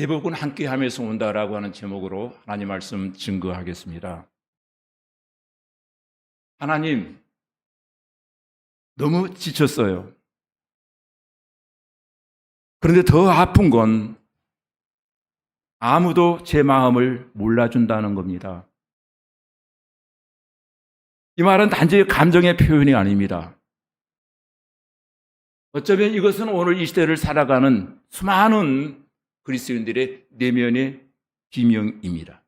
대복은 함께함에서 온다라고 하는 제목으로 하나님 말씀 증거하겠습니다. 하나님, 너무 지쳤어요. 그런데 더 아픈 건 아무도 제 마음을 몰라준다는 겁니다. 이 말은 단지 감정의 표현이 아닙니다. 어쩌면 이것은 오늘 이 시대를 살아가는 수많은 그리스도인들의 내면의 비명입니다.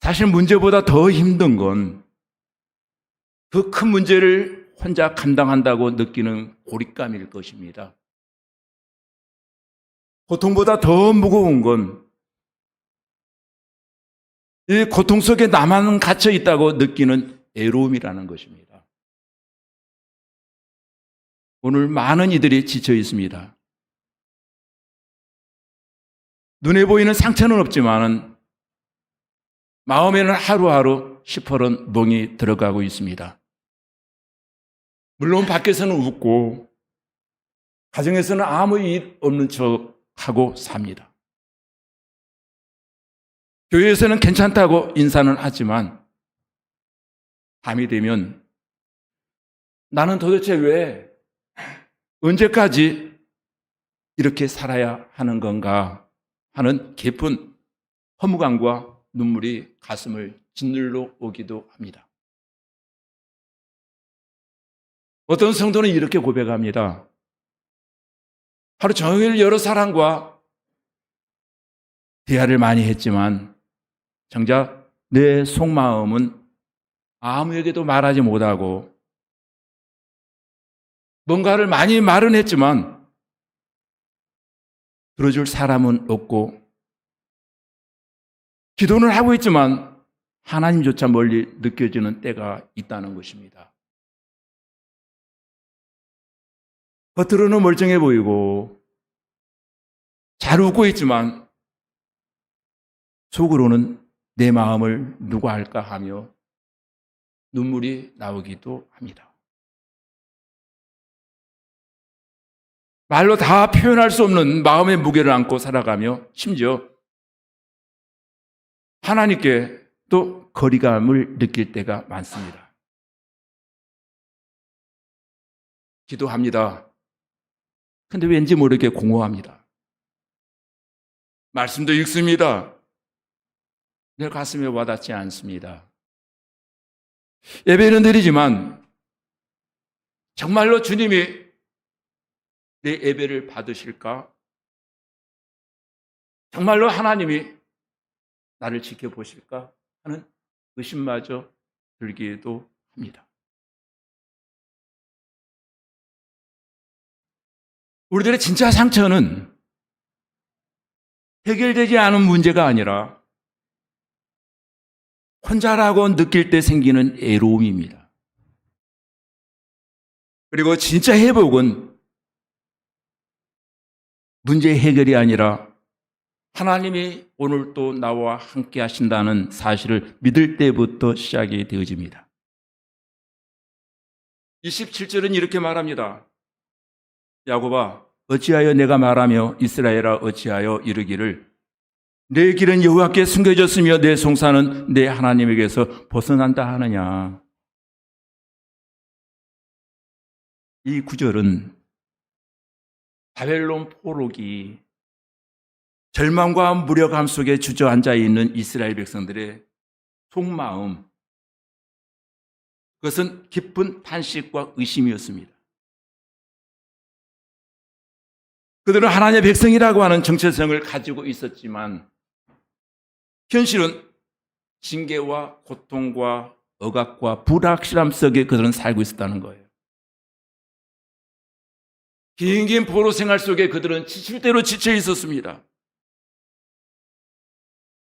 사실 문제보다 더 힘든 건 그 큰 문제를 혼자 감당한다고 느끼는 고립감일 것입니다. 고통보다 더 무거운 건 이 고통 속에 나만 갇혀 있다고 느끼는 애로움이라는 것입니다. 오늘 많은 이들이 지쳐 있습니다. 눈에 보이는 상처는 없지만은 마음에는 하루하루 시퍼런 멍이 들어가고 있습니다. 물론 밖에서는 웃고 가정에서는 아무 일 없는 척 하고 삽니다. 교회에서는 괜찮다고 인사는 하지만 밤이 되면 나는 도대체 왜 언제까지 이렇게 살아야 하는 건가 하는 깊은 허무감과 눈물이 가슴을 짓눌러 오기도 합니다. 어떤 성도는 이렇게 고백합니다. 하루 종일 여러 사람과 대화를 많이 했지만 정작 내 속마음은 아무에게도 말하지 못하고 뭔가를 많이 말은 했지만 들어줄 사람은 없고 기도는 하고 있지만 하나님조차 멀리 느껴지는 때가 있다는 것입니다. 겉으로는 멀쩡해 보이고 잘 웃고 있지만 속으로는 내 마음을 누가 할까 하며 눈물이 나오기도 합니다. 말로 다 표현할 수 없는 마음의 무게를 안고 살아가며 심지어 하나님께 또 거리감을 느낄 때가 많습니다. 기도합니다. 근데 왠지 모르게 공허합니다. 말씀도 읽습니다. 내 가슴에 와닿지 않습니다. 예배는 드리지만 정말로 주님이 내 예배를 받으실까? 정말로 하나님이 나를 지켜보실까? 하는 의심마저 들기도 합니다. 우리들의 진짜 상처는 해결되지 않은 문제가 아니라 혼자라고 느낄 때 생기는 애로움입니다. 그리고 진짜 회복은 문제 해결이 아니라 하나님이 오늘 또 나와 함께 하신다는 사실을 믿을 때부터 시작이 되어집니다. 27절은 이렇게 말합니다. 야곱아, 어찌하여 내가 말하며 이스라엘아 어찌하여 이르기를 내 길은 여호와께 숨겨졌으며 내 송사는 내 하나님에게서 벗어난다 하느냐. 이 구절은 바벨론 포로기 절망과 무력함 속에 주저앉아 있는 이스라엘 백성들의 속마음 그것은 깊은 탄식과 의심이었습니다. 그들은 하나님의 백성이라고 하는 정체성을 가지고 있었지만 현실은 징계와 고통과 억압과 불확실함 속에 그들은 살고 있었다는 거예요. 긴 긴 포로 생활 속에 그들은 지칠 대로 지쳐 있었습니다.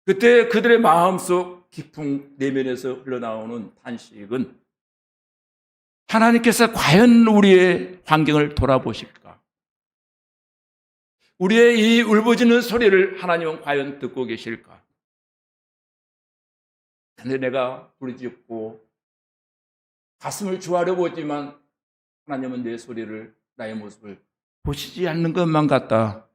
그때 그들의 마음속 깊은 내면에서 흘러나오는 탄식은 하나님께서 과연 우리의 환경을 돌아보실까? 우리의 이 울부짖는 소리를 하나님은 과연 듣고 계실까? 근데 내가 부르짖고 가슴을 주하려 보지만 하나님은 내 소리를 나의 모습을 보시지 않는 것만 같다.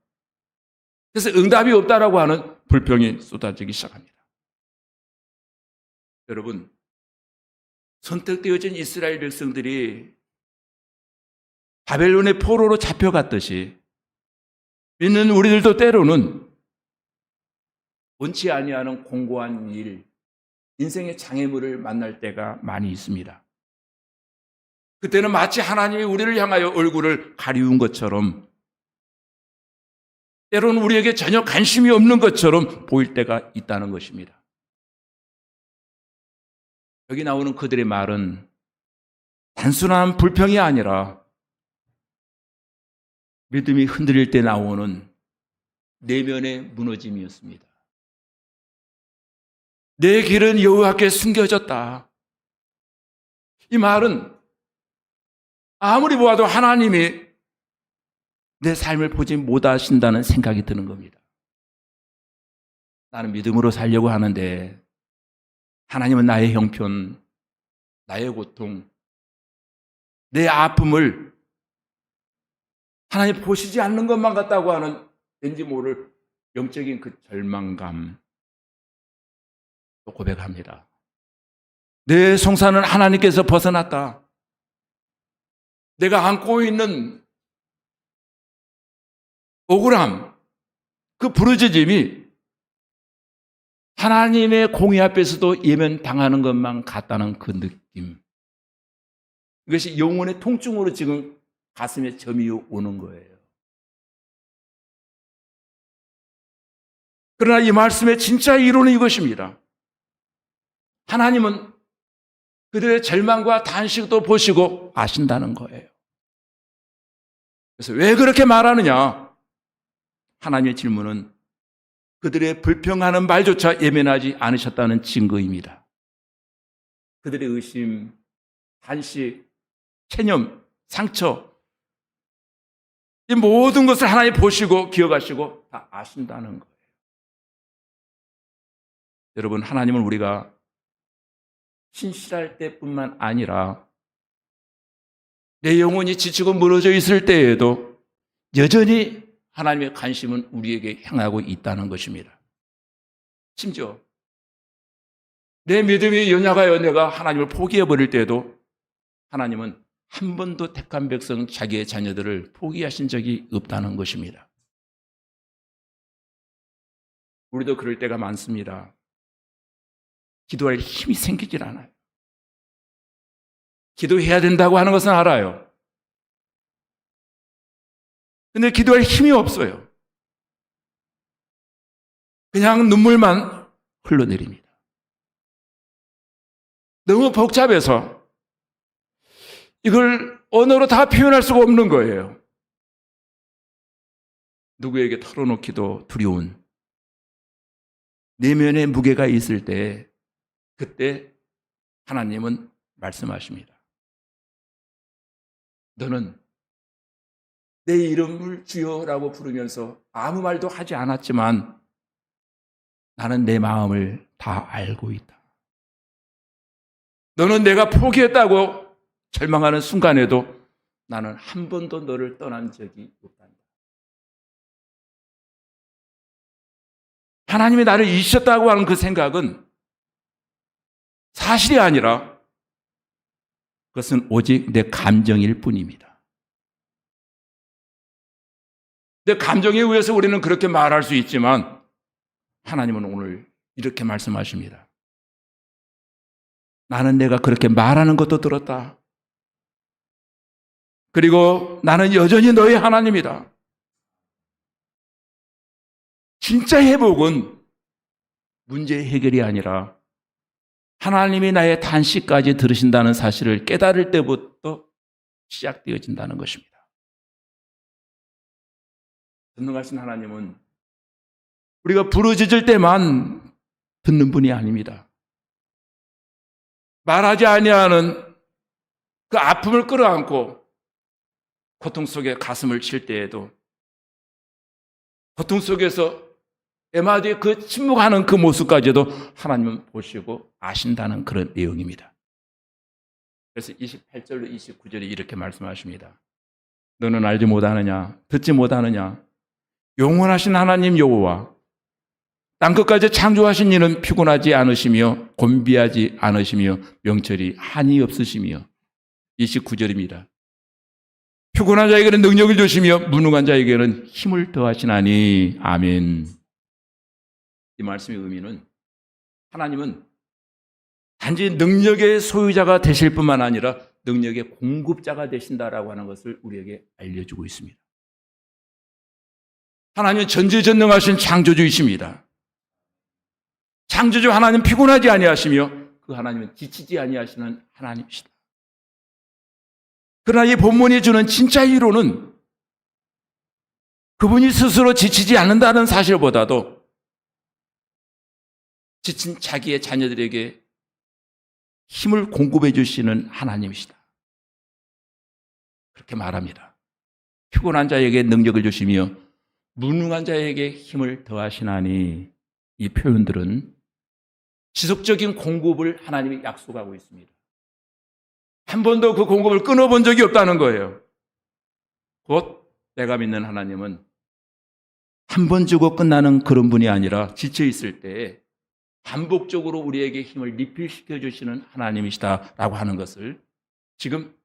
그래서 응답이 없다라고 하는 불평이 쏟아지기 시작합니다. 여러분, 선택되어진 이스라엘 백성들이 바벨론의 포로로 잡혀갔듯이 믿는 우리들도 때로는 원치 아니하는 공고한 일, 인생의 장애물을 만날 때가 많이 있습니다. 그때는 마치 하나님이 우리를 향하여 얼굴을 가리운 것처럼 때로는 우리에게 전혀 관심이 없는 것처럼 보일 때가 있다는 것입니다. 여기 나오는 그들의 말은 단순한 불평이 아니라 믿음이 흔들릴 때 나오는 내면의 무너짐이었습니다. 내 길은 여호와께 숨겨졌다. 이 말은 아무리 보아도 하나님이 내 삶을 보지 못하신다는 생각이 드는 겁니다. 나는 믿음으로 살려고 하는데 하나님은 나의 형편, 나의 고통, 내 아픔을 하나님 보시지 않는 것만 같다고 하는 왠지 모를 영적인 그 절망감 또 고백합니다. 내 송사는 하나님께서 벗어났다. 내가 안고 있는 억울함, 그 부르짖음이 하나님의 공의 앞에서도 예면 당하는 것만 같다는 그 느낌. 이것이 영혼의 통증으로 지금 가슴에 점이 오는 거예요. 그러나 이 말씀의 진짜 이론은 이것입니다. 하나님은 그들의 절망과 단식도 보시고 아신다는 거예요. 그래서 왜 그렇게 말하느냐? 하나님의 질문은 그들의 불평하는 말조차 예면하지 않으셨다는 증거입니다. 그들의 의심, 단식, 체념, 상처, 이 모든 것을 하나님 보시고 기억하시고 다 아신다는 거예요. 여러분, 하나님은 우리가 신실할 때뿐만 아니라 내 영혼이 지치고 무너져 있을 때에도 여전히 하나님의 관심은 우리에게 향하고 있다는 것입니다. 심지어 내 믿음이 연약하여 내가 하나님을 포기해버릴 때에도 하나님은 한 번도 택한 백성 자기의 자녀들을 포기하신 적이 없다는 것입니다. 우리도 그럴 때가 많습니다. 기도할 힘이 생기질 않아요. 기도해야 된다고 하는 것은 알아요. 근데 기도할 힘이 없어요. 그냥 눈물만 흘러내립니다. 너무 복잡해서 이걸 언어로 다 표현할 수가 없는 거예요. 누구에게 털어놓기도 두려운 내면의 무게가 있을 때 그때 하나님은 말씀하십니다. 너는 내 이름을 주여라고 부르면서 아무 말도 하지 않았지만 나는 내 마음을 다 알고 있다. 너는 내가 포기했다고 절망하는 순간에도 나는 한 번도 너를 떠난 적이 없단다. 하나님이 나를 잊으셨다고 하는 그 생각은 사실이 아니라 그것은 오직 내 감정일 뿐입니다. 내 감정에 의해서 우리는 그렇게 말할 수 있지만 하나님은 오늘 이렇게 말씀하십니다. 나는 내가 그렇게 말하는 것도 들었다. 그리고 나는 여전히 너의 하나님이다. 진짜 회복은 문제 해결이 아니라 하나님이 나의 단식까지 들으신다는 사실을 깨달을 때부터 시작되어진다는 것입니다. 전능하신 하나님은 우리가 부르짖을 때만 듣는 분이 아닙니다. 말하지 아니하는 그 아픔을 끌어안고 고통 속에 가슴을 칠 때에도 고통 속에서 에마디의 그 침묵하는 그 모습까지도 하나님은 보시고 아신다는 그런 내용입니다. 그래서 28절로 29절에 이렇게 말씀하십니다. 너는 알지 못하느냐? 듣지 못하느냐? 영원하신 하나님 여호와 땅 끝까지 창조하신 이는 피곤하지 않으시며 곤비하지 않으시며 명철이 한이 없으시며 29절입니다. 피곤한 자에게는 능력을 주시며 무능한 자에게는 힘을 더하시나니 아멘. 이 말씀의 의미는 하나님은 단지 능력의 소유자가 되실 뿐만 아니라 능력의 공급자가 되신다라고 하는 것을 우리에게 알려주고 있습니다. 하나님은 전지전능하신 창조주이십니다. 창조주 하나님 피곤하지 아니하시며 그 하나님은 지치지 아니하시는 하나님이시다. 그러나 이 본문이 주는 진짜 이론은 그분이 스스로 지치지 않는다는 사실보다도 지친 자기의 자녀들에게 힘을 공급해 주시는 하나님이시다. 그렇게 말합니다. 피곤한 자에게 능력을 주시며 무능한 자에게 힘을 더하시나니 이 표현들은 지속적인 공급을 하나님이 약속하고 있습니다. 한 번도 그 공급을 끊어본 적이 없다는 거예요. 곧 내가 믿는 하나님은 한 번 주고 끝나는 그런 분이 아니라 지쳐 있을 때에 반복적으로 우리에게 힘을 리필시켜 주시는 하나님이시다라고 하는 것을 지금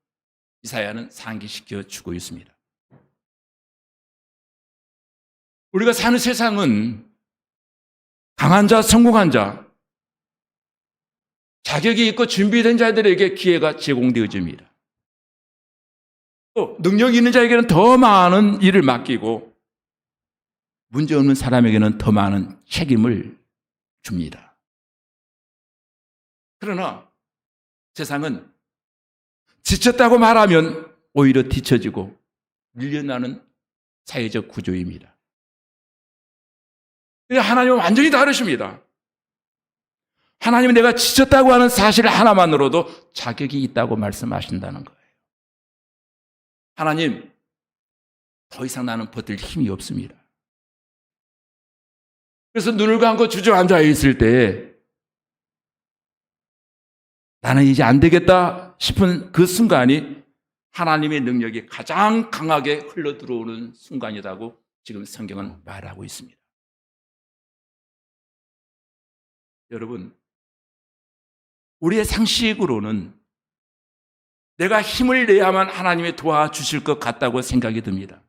이사야는 상기시켜 주고 있습니다. 우리가 사는 세상은 강한 자, 성공한 자, 자격이 있고 준비된 자들에게 기회가 제공되어집니다. 또 능력이 있는 자에게는 더 많은 일을 맡기고 문제 없는 사람에게는 더 많은 책임을 줍니다. 그러나 세상은 지쳤다고 말하면 오히려 뒤처지고 밀려나는 사회적 구조입니다. 근데 하나님은 완전히 다르십니다. 하나님은 내가 지쳤다고 하는 사실 하나만으로도 자격이 있다고 말씀하신다는 거예요. 하나님, 더 이상 나는 버틸 힘이 없습니다. 그래서 눈을 감고 주저앉아 있을 때 나는 이제 안 되겠다 싶은 그 순간이 하나님의 능력이 가장 강하게 흘러 들어오는 순간이라고 지금 성경은 말하고 있습니다. 여러분, 우리의 상식으로는 내가 힘을 내야만 하나님이 도와주실 것 같다고 생각이 듭니다.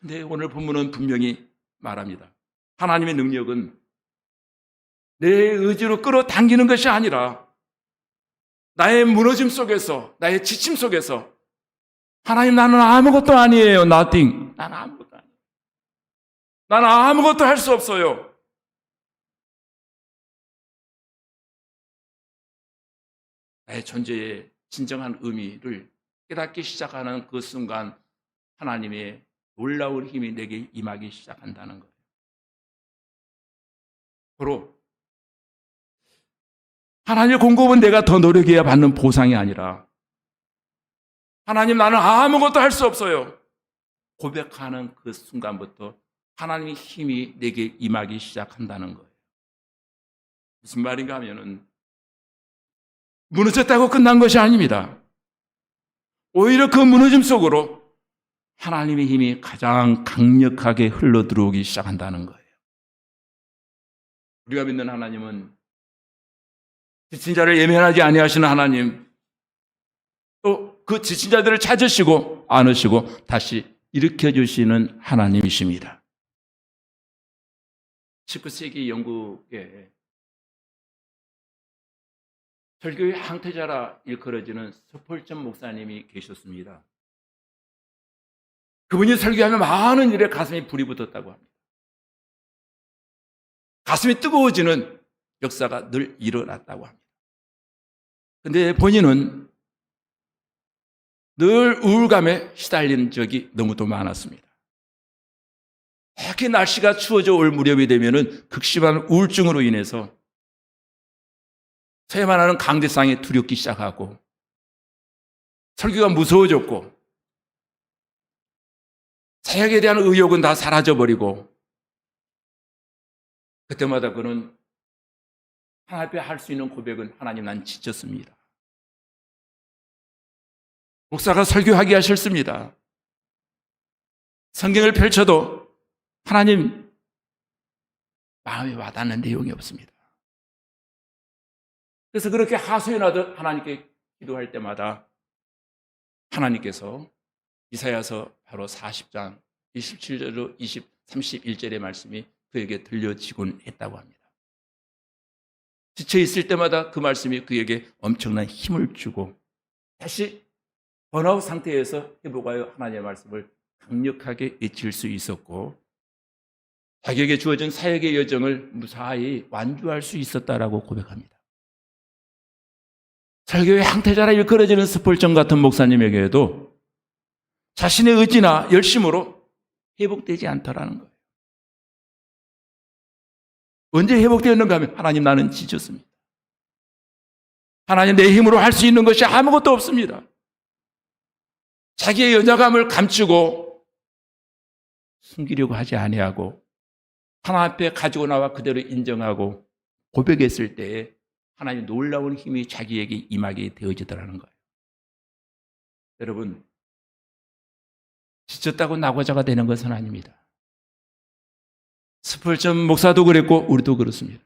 근데 오늘 본문은 분명히 말합니다. 하나님의 능력은 내 의지로 끌어당기는 것이 아니라 나의 무너짐 속에서, 나의 지침 속에서 하나님 나는 아무것도 아니에요. nothing. 나는 아무것도 아니에요. 나는 아무것도 할 수 없어요. 나의 존재의 진정한 의미를 깨닫기 시작하는 그 순간 하나님의 놀라운 힘이 내게 임하기 시작한다는 거예요. 바로 하나님의 공급은 내가 더 노력해야 받는 보상이 아니라 하나님 나는 아무것도 할 수 없어요. 고백하는 그 순간부터 하나님의 힘이 내게 임하기 시작한다는 거예요. 무슨 말인가 하면은 무너졌다고 끝난 것이 아닙니다. 오히려 그 무너짐 속으로 하나님의 힘이 가장 강력하게 흘러 들어오기 시작한다는 거예요. 우리가 믿는 하나님은 지친 자를 예면하지 아니하시는 하나님, 또 그 지친 자들을 찾으시고 안으시고 다시 일으켜 주시는 하나님이십니다. 19세기 영국에 설교의 항태자라 일컬어지는 서폴전 목사님이 계셨습니다. 그분이 설교하면 많은 일에 가슴에 불이 붙었다고 합니다. 가슴이 뜨거워지는 역사가 늘 일어났다고 합니다. 근데 본인은 늘 우울감에 시달린 적이 너무도 많았습니다. 특히 날씨가 추워져 올 무렵이 되면은 극심한 우울증으로 인해서 새만 하는 강대상에 두렵기 시작하고 설교가 무서워졌고 사역에 대한 의욕은 다 사라져버리고 그때마다 그는 하나님 앞에 할 수 있는 고백은 하나님 난 지쳤습니다. 목사가 설교하기가 싫습니다. 성경을 펼쳐도 하나님 마음에 와닿는 내용이 없습니다. 그래서 그렇게 하소연하듯 하나님께 기도할 때마다 하나님께서 이사야서 바로 40장 27절로 20, 31절의 말씀이 그에게 들려지곤 했다고 합니다. 지쳐 있을 때마다 그 말씀이 그에게 엄청난 힘을 주고 다시 번아웃 상태에서 회복하여 하나님의 말씀을 강력하게 외칠 수 있었고 자기에게 주어진 사역의 여정을 무사히 완주할 수 있었다라고 고백합니다. 설교의 항태자라 일컬어지는 스폴전 같은 목사님에게도 자신의 의지나 열심으로 회복되지 않더라는 거예요. 언제 회복되었는가 하면 하나님 나는 지쳤습니다. 하나님 내 힘으로 할 수 있는 것이 아무것도 없습니다. 자기의 여자감을 감추고 숨기려고 하지 아니하고 하나님 앞에 가지고 나와 그대로 인정하고 고백했을 때에 하나님 놀라운 힘이 자기에게 임하게 되어지더라는 거예요. 여러분 지쳤다고 낙오자가 되는 것은 아닙니다. 스펄전 목사도 그랬고 우리도 그렇습니다.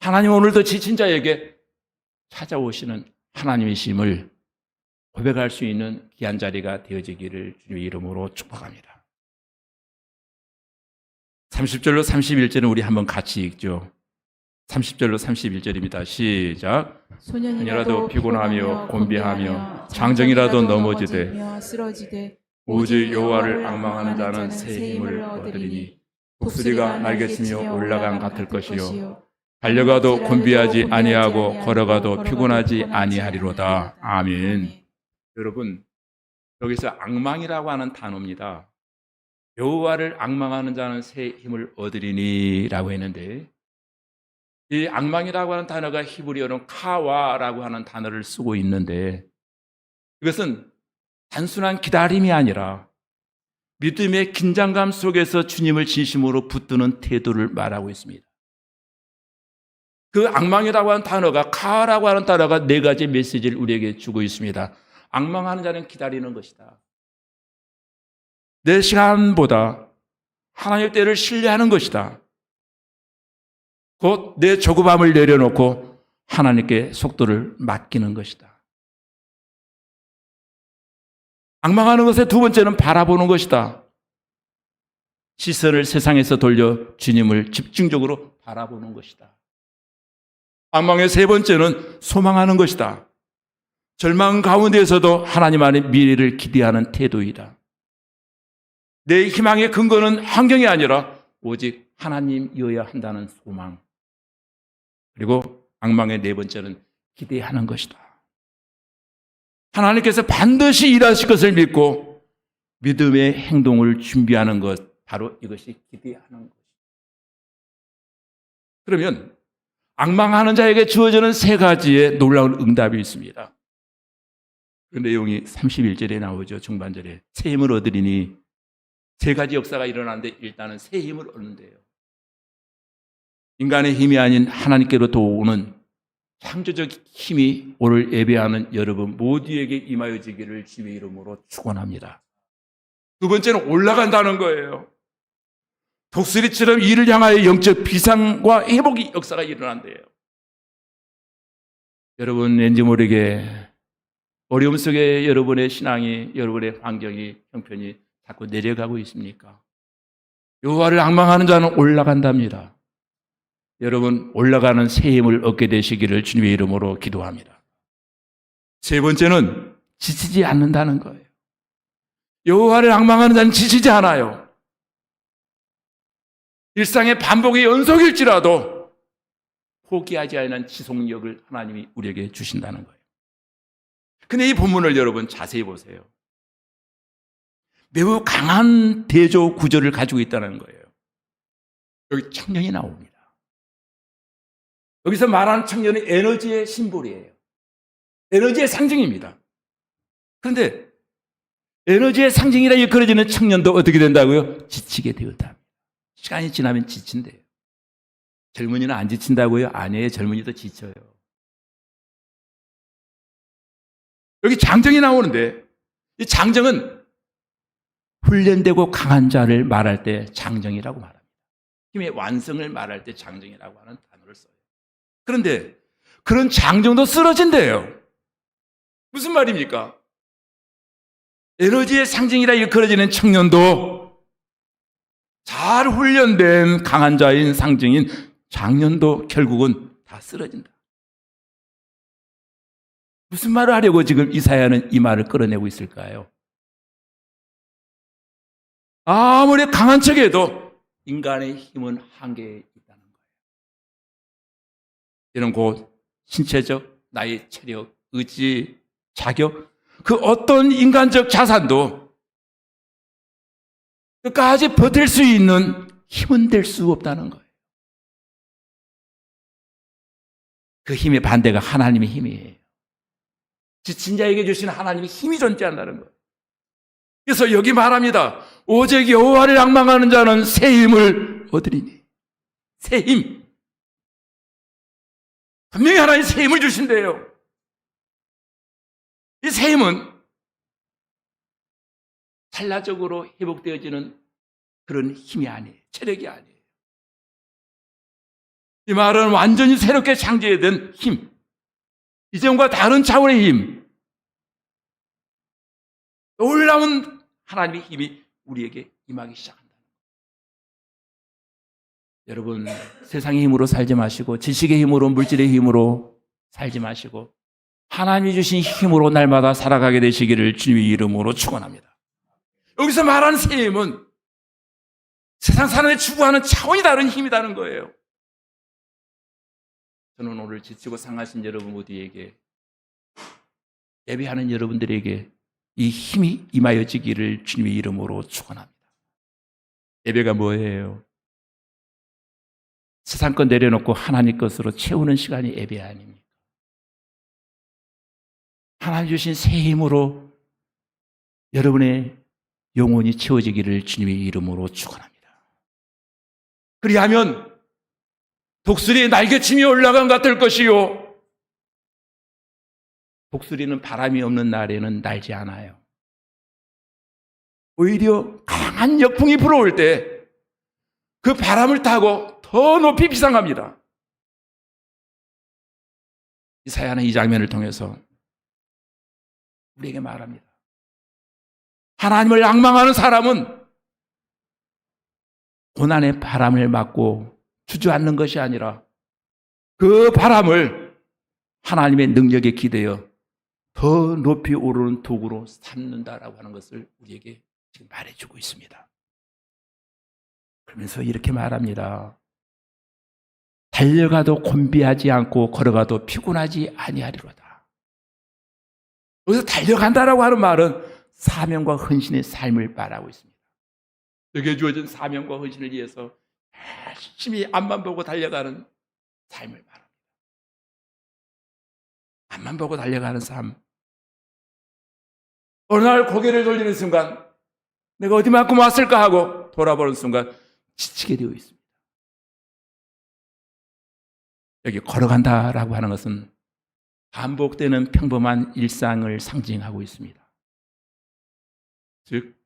하나님 오늘도 지친 자에게 찾아오시는 하나님의 심을 고백할 수 있는 귀한 자리가 되어지기를 주님의 이름으로 축복합니다. 30절로 31절은 우리 한번 같이 읽죠. 30절로 31절입니다. 시작. 소년이라도 피곤하며 곤비하며 장정이라도 넘어지되 쓰러지되 오직 여호와를 악망하는 자는 새 힘을 얻으리니 독수리가 날겠으며 올라간 같을 것이요 달려가도 곤비하지 아니하고 걸어가도 피곤하지 아니하리로다. 아멘. 여러분 여기서 악망이라고 하는 단어입니다. 여호와를 악망하는 자는 새 힘을 얻으리니라고 했는데 이 악망이라고 하는 단어가 히브리어는 카와라고 하는 단어를 쓰고 있는데 이것은 단순한 기다림이 아니라 믿음의 긴장감 속에서 주님을 진심으로 붙드는 태도를 말하고 있습니다. 그 악망이라고 하는 단어가 카라고 하는 단어가 네 가지 메시지를 우리에게 주고 있습니다. 악망하는 자는 기다리는 것이다. 내 시간보다 하나님의 때를 신뢰하는 것이다. 곧 내 조급함을 내려놓고 하나님께 속도를 맡기는 것이다. 악망하는 것의 두 번째는 바라보는 것이다. 시선을 세상에서 돌려 주님을 집중적으로 바라보는 것이다. 악망의 세 번째는 소망하는 것이다. 절망 가운데에서도 하나님 안에 미래를 기대하는 태도이다. 내 희망의 근거는 환경이 아니라 오직 하나님이어야 한다는 소망. 그리고 악망의 네 번째는 기대하는 것이다. 하나님께서 반드시 일하실 것을 믿고 믿음의 행동을 준비하는 것, 바로 이것이 기대하는 것. 그러면 악망하는 자에게 주어지는 세 가지의 놀라운 응답이 있습니다. 그 내용이 31절에 나오죠. 중반절에. 새 힘을 얻으리니 세 가지 역사가 일어나는데 일단은 새 힘을 얻는데요. 인간의 힘이 아닌 하나님께로부터 오는 창조적 힘이 오늘 예배하는 여러분 모두에게 임하여지기를 주의 이름으로 축원합니다. 두 번째는 올라간다는 거예요. 독수리처럼 이를 향하여 영적 비상과 회복의 역사가 일어난대요. 여러분 왠지 모르게 어려움 속에 여러분의 신앙이 여러분의 환경이 형편이 자꾸 내려가고 있습니까? 여호와를 악망하는 자는 올라간답니다. 여러분 올라가는 새 힘을 얻게 되시기를 주님의 이름으로 기도합니다. 세 번째는 지치지 않는다는 거예요. 여호와를 악망하는 자는 지치지 않아요. 일상의 반복의 연속일지라도 포기하지 않는 지속력을 하나님이 우리에게 주신다는 거예요. 근데 이 본문을 여러분 자세히 보세요. 매우 강한 대조 구조를 가지고 있다는 거예요. 여기 청년이 나옵니다. 여기서 말하는 청년은 에너지의 심볼이에요. 에너지의 상징입니다. 그런데 에너지의 상징이라 일컬어지는 청년도 어떻게 된다고요? 지치게 되었다. 시간이 지나면 지친대요. 젊은이는 안 지친다고요? 아니에요. 젊은이도 지쳐요. 여기 장정이 나오는데 이 장정은 훈련되고 강한 자를 말할 때 장정이라고 말합니다. 힘의 완성을 말할 때 장정이라고 하는. 그런데 그런 장정도 쓰러진대요. 무슨 말입니까? 에너지의 상징이라 일컬어지는 청년도 잘 훈련된 강한 자인 상징인 장년도 결국은 다 쓰러진다. 무슨 말을 하려고 지금 이사야는 이 말을 끌어내고 있을까요? 아무리 강한 척해도 인간의 힘은 한계에. 이런 곧 신체적, 나의 체력, 의지, 자격, 그 어떤 인간적 자산도 끝까지 버틸 수 있는 힘은 될 수 없다는 거예요. 그 힘의 반대가 하나님의 힘이에요. 지친 자에게 주시는 하나님의 힘이 존재한다는 거예요. 그래서 여기 말합니다. 오직 여호와를仰망하는 자는 새 힘을 얻으리니. 새 힘. 분명히 하나님 새 힘을 주신대요. 이새 힘은 찰나적으로 회복되어지는 그런 힘이 아니에요. 체력이 아니에요. 이 말은 완전히 새롭게 창조된 힘. 이전과 다른 차원의 힘. 놀라운 하나님의 힘이 우리에게 임하기 시작한다. 여러분, 세상의 힘으로 살지 마시고, 지식의 힘으로, 물질의 힘으로 살지 마시고, 하나님이 주신 힘으로 날마다 살아가게 되시기를 주님의 이름으로 축원합니다. 여기서 말하는 새 힘은 세상 사람이 추구하는 차원이 다른 힘이라는 거예요. 저는 오늘 지치고 상하신 여러분 모두에게 예배하는 여러분들에게 이 힘이 임하여지기를 주님의 이름으로 축원합니다. 예배가 뭐예요? 세상 것 내려놓고 하나님 것으로 채우는 시간이 예배 아닙니까? 하나님 주신 새 힘으로 여러분의 영혼이 채워지기를 주님의 이름으로 축원합니다. 그리하면 독수리의 날개침이 올라간 것 같을 것이요. 독수리는 바람이 없는 날에는 날지 않아요. 오히려 강한 역풍이 불어올 때 그 바람을 타고 더 높이 비상합니다. 이사야는 이 장면을 통해서 우리에게 말합니다. 하나님을 악망하는 사람은 고난의 바람을 맞고 주저앉는 것이 아니라 그 바람을 하나님의 능력에 기대어 더 높이 오르는 도구로 삼는다라고 하는 것을 우리에게 지금 말해주고 있습니다. 그러면서 이렇게 말합니다. 달려가도 곤비하지 않고 걸어가도 피곤하지 아니하리로다. 여기서 달려간다라고 하는 말은 사명과 헌신의 삶을 말하고 있습니다. 여기에 주어진 사명과 헌신을 위해서 열심히 앞만 보고 달려가는 삶을 말합니다. 앞만 보고 달려가는 삶. 어느 날 고개를 돌리는 순간 내가 어디만큼 왔을까 하고 돌아보는 순간 지치게 되어 있습니다. 여기 걸어간다라고 하는 것은 반복되는 평범한 일상을 상징하고 있습니다. 즉,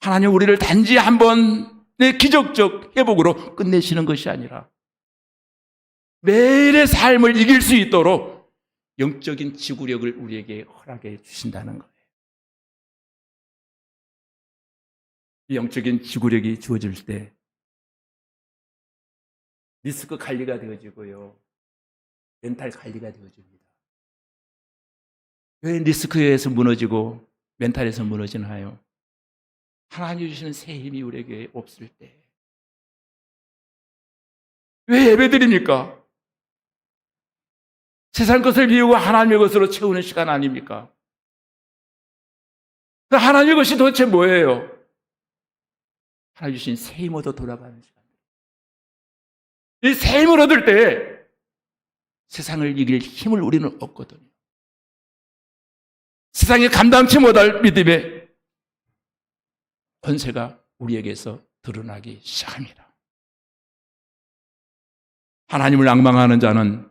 하나님 우리를 단지 한 번의 기적적 회복으로 끝내시는 것이 아니라 매일의 삶을 이길 수 있도록 영적인 지구력을 우리에게 허락해 주신다는 거예요. 이 영적인 지구력이 주어질 때 리스크 관리가 되어지고요. 멘탈 관리가 되어집니다. 왜 리스크에서 무너지고 멘탈에서 무너지나요? 하나님 주시는 새 힘이 우리에게 없을 때. 왜 예배 드립니까? 세상 것을 비우고 하나님의 것으로 채우는 시간 아닙니까? 그 하나님의 것이 도대체 뭐예요? 하나님 주신 새 힘으로 돌아가는 시간. 이 새 힘을 얻을 때 세상을 이길 힘을 우리는 얻거든요. 세상에 감당치 못할 믿음의 권세가 우리에게서 드러나기 시작합니다. 하나님을 악망하는 자는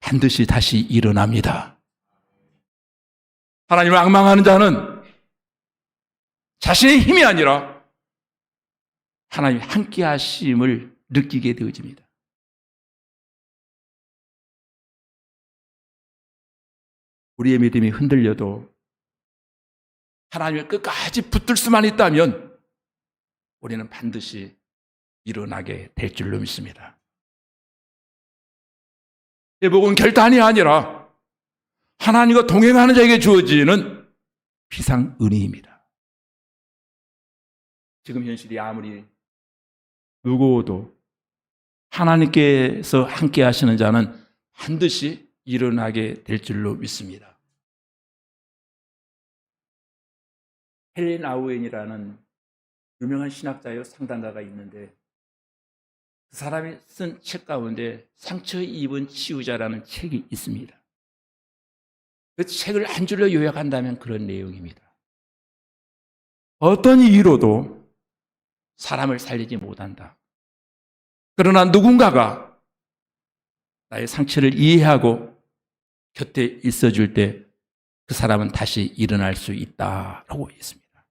반드시 다시 일어납니다. 하나님을 악망하는 자는 자신의 힘이 아니라 하나님 함께 하심을 느끼게 되어집니다. 우리의 믿음이 흔들려도 하나님을 끝까지 붙들 수만 있다면 우리는 반드시 일어나게 될 줄로 믿습니다. 회복은 결단이 아니라 하나님과 동행하는 자에게 주어지는 비상 은혜입니다. 지금 현실이 아무리 무거워도 하나님께서 함께 하시는 자는 반드시 일어나게 될 줄로 믿습니다. 헬렌 아우엔이라는 유명한 신학자요 상담가가 있는데 그 사람이 쓴 책 가운데 상처 입은 치유자라는 책이 있습니다. 그 책을 한 줄로 요약한다면 그런 내용입니다. 어떤 이유로도 사람을 살리지 못한다. 그러나 누군가가 나의 상처를 이해하고 곁에 있어 줄 때 그 사람은 다시 일어날 수 있다라고 했습니다.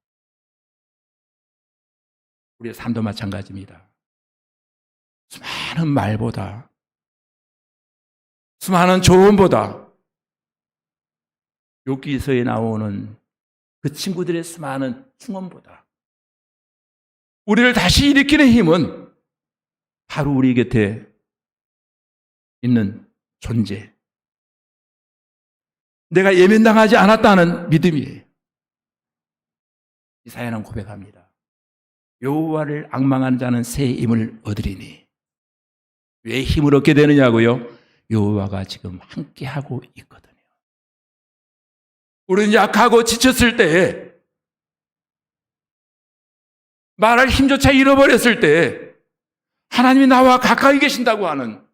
우리의 삶도 마찬가지입니다. 수많은 말보다, 수많은 조언보다, 여기서에 나오는 그 친구들의 수많은 충원보다, 우리를 다시 일으키는 힘은 바로 우리 곁에 있는 존재. 내가 예면당하지 않았다는 믿음이에요. 이사야는 고백합니다. 여호와를 악망하는 자는 새 힘을 얻으리니 왜 힘을 얻게 되느냐고요? 여호와가 지금 함께 하고 있거든요. 우리는 약하고 지쳤을 때 말할 힘조차 잃어버렸을 때 하나님이 나와 가까이 계신다고 하는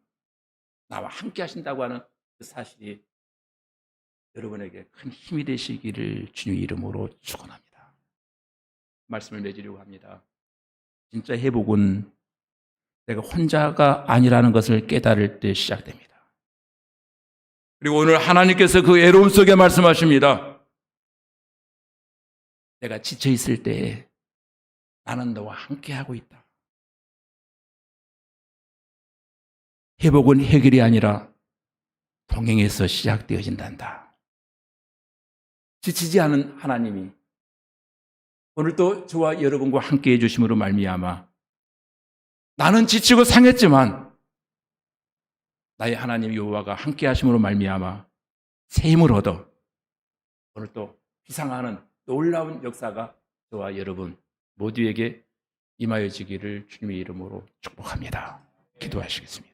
나와 함께 하신다고 하는 그 사실이 여러분에게 큰 힘이 되시기를 주님 이름으로 축원합니다. 말씀을 맺으려고 합니다. 진짜 회복은 내가 혼자가 아니라는 것을 깨달을 때 시작됩니다. 그리고 오늘 하나님께서 그 애로움 속에 말씀하십니다. 내가 지쳐 있을 때 나는 너와 함께 하고 있다. 회복은 해결이 아니라 동행에서 시작되어진단다. 지치지 않은 하나님이 오늘도 저와 여러분과 함께 해주심으로 말미암아 나는 지치고 상했지만 나의 하나님 여호와가 함께 하심으로 말미암아 새 힘을 얻어 오늘 또 비상하는 놀라운 역사가 저와 여러분 모두에게 임하여지기를 주님의 이름으로 축복합니다. 기도하시겠습니다.